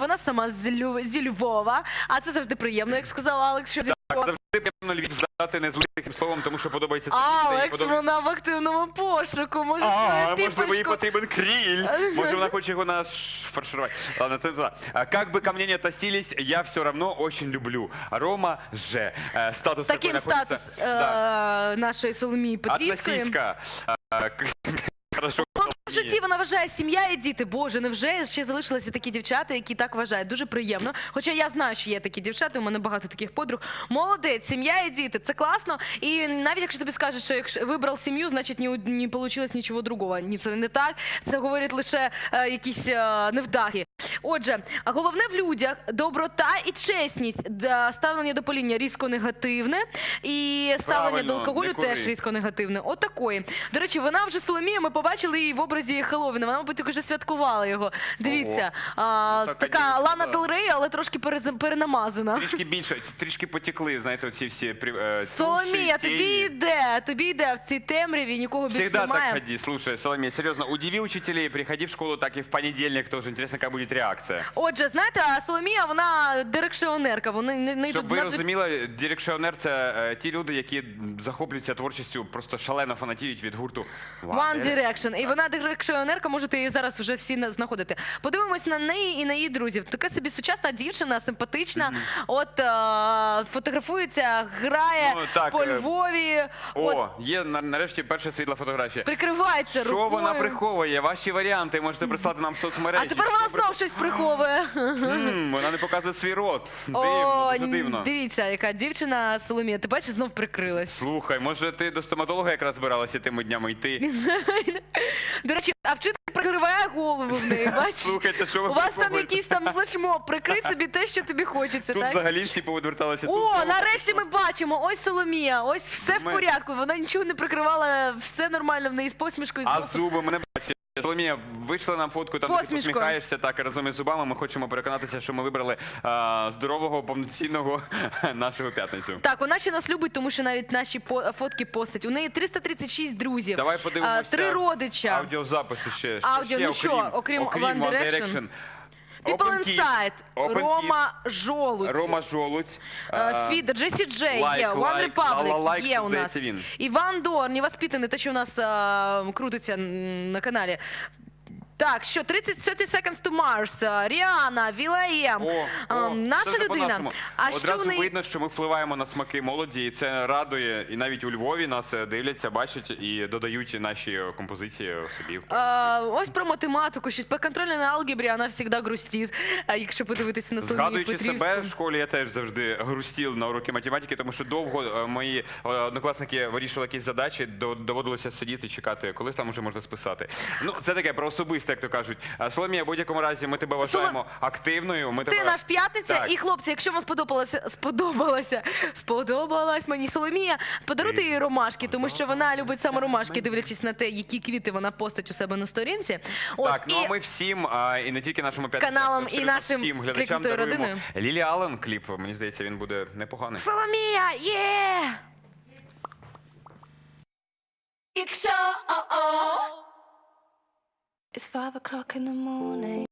вона сама з, Лю... зі Львова, а це завжди приємно, як сказав Алекс, що зі Так, завжди приємно Львів здати не злим словом, тому що подобається Алекс, подобається... вона в активному пошуку, може А, свою можливо, їй потрібен кріль. Може, вона хоче його нашфарширувати. Ладно, це не туди. А, Как бы ко мне не относились, я все равно очень люблю. Рома Ж. Э, Статус Таким находится. статус Да. е, нашої Соломії Петрівської. Относись-ка. А, к- Хорошо. В житті вона вважає сім'я і діти. Боже, невже ще залишилися такі дівчата, які так вважають. Дуже приємно. Хоча я знаю, що є такі дівчата, у мене багато таких подруг. Молодець, сім'я і діти. Це класно. І навіть якщо тобі скажуть, що якщо вибрав сім'ю, значить ні, не вийшло нічого другого. Ні, це не так. Це говорять лише е, якісь е, невдахи. Отже, головне в людях доброта і чесність. Ставлення до поління різко негативне, і ставлення Правильно, до алкоголю теж різко негативне. Отакої. До речі, вона вже Соломія. Ми побачили її в образі Хеллоуіна. Вона, мабуть, вже святкувала його. Дивіться, а, Ну, так, така Лана да. Дел Рей, але трошки перенамазана. Трішки більше, трішки потекли, знаєте, оці всі е, Соломія, туші, тобі йде, тобі йде в цій темряві, нікого більше Всегда так ходи. Слушай, Соломея, серьезно, удиви учителей, приходи в школу так и в понедельник тоже. Интересно, какая будет реакция. Отже, знаєте, а Соломія, вона дирекціонерка. Вони не, не Щоб йдуть ви надзвич- розуміли, дирекціонер це е, ті люди, які захоплюються творчістю, просто шалено фанатіють від гурту One Direction. І вона дирекціонерка, можете її зараз вже всі на- знаходити. Подивимось на неї і на її друзів. Така собі сучасна дівчина, симпатична. От е, фотографується, грає Ну, так, по е, Львові. От О, є на- нарешті перша світла фотографія. прикривається Що рукою. вона приховує? Ваші варіанти можете прислати нам в соцмережі. А тепер вона при- знов щось приховує. М, Вона не показує свій рот. Дивно, О, дуже дивно. дивіться, яка дівчина Соломія. Ти бачиш, знов прикрилась. Слухай, може ти до стоматолога якраз збиралася тими днями йти? До речі, а вчитель прикриває голову в неї. Бачиш? Слухайте, що ви У вас там якийсь там флешмоб, прикрий собі те, що тобі хочеться, Тут так? взагалі всі повідверталися. тут О, знову нарешті ми бачимо. Ось Соломія. Ось все в Ми- порядку. Вона нічого не прикривала, все нормально в неї з посмішкою. з А носом. зуби мене бачать. Соломія, вийшла нам фотку, там ти Посмішкою. посміхаєшся так і разом із зубами. Ми хочемо переконатися, що ми вибрали а, здорового, повноцінного нашого п'ятницю. Так, вона ще нас любить, тому що навіть наші по- фотки постать. У неї 336 друзів. Давай а, подивимося. три родича. Аудіозаписи ще. Що Аудіо, ще, ну що, окрім One Direction? People Open Inside, Open Рома Жолудь. Рома Жолудь. Е, а, Фідер, Джесі Джей Лайк, є, One лайк, Republic лайк, є у нас. здається, він. Іван Дор, невоспитаний, те, що у нас е, крутиться на каналі. Так, що 30 30 Seconds to Mars, е, Ріана, Вілаєм, е, наша це людина. А Одразу що в неї... видно, що ми впливаємо на смаки молоді, і це радує. І навіть у Львові нас е, дивляться, бачать і додають наші композиції собі. в Е, ось про математику, щось по контрольній на алгебрі вона завжди грустить, якщо подивитися на Соломію Згадуючи Петрівську. себе в школі, я теж завжди грустів на уроки математики, тому що довго мої однокласники вирішували якісь задачі, до- доводилося сидіти, чекати, коли там уже можна списати. Ну, це таке про особисте, як то кажуть. Соломія, в будь-якому разі, ми тебе вважаємо активною. Ми Ти тебе... наш п'ятниця, Так. і хлопці, якщо вам сподобалося, сподобалося, сподобалась мені Соломія, подаруйте їй ромашки, тому що вона любить саме ромашки, дивлячись на те, які квіти вона постить у себе на сторінці. От, Так, ну і а ми всім, а, і не тільки нашому п'ятницю, Каналам, і абсолютно нашим всім глядачам клікнутою даруємо родиною. Лілі Аллен кліп. Мені здається, він буде непоганий. Соломія, є! It's five o'clock in the morning.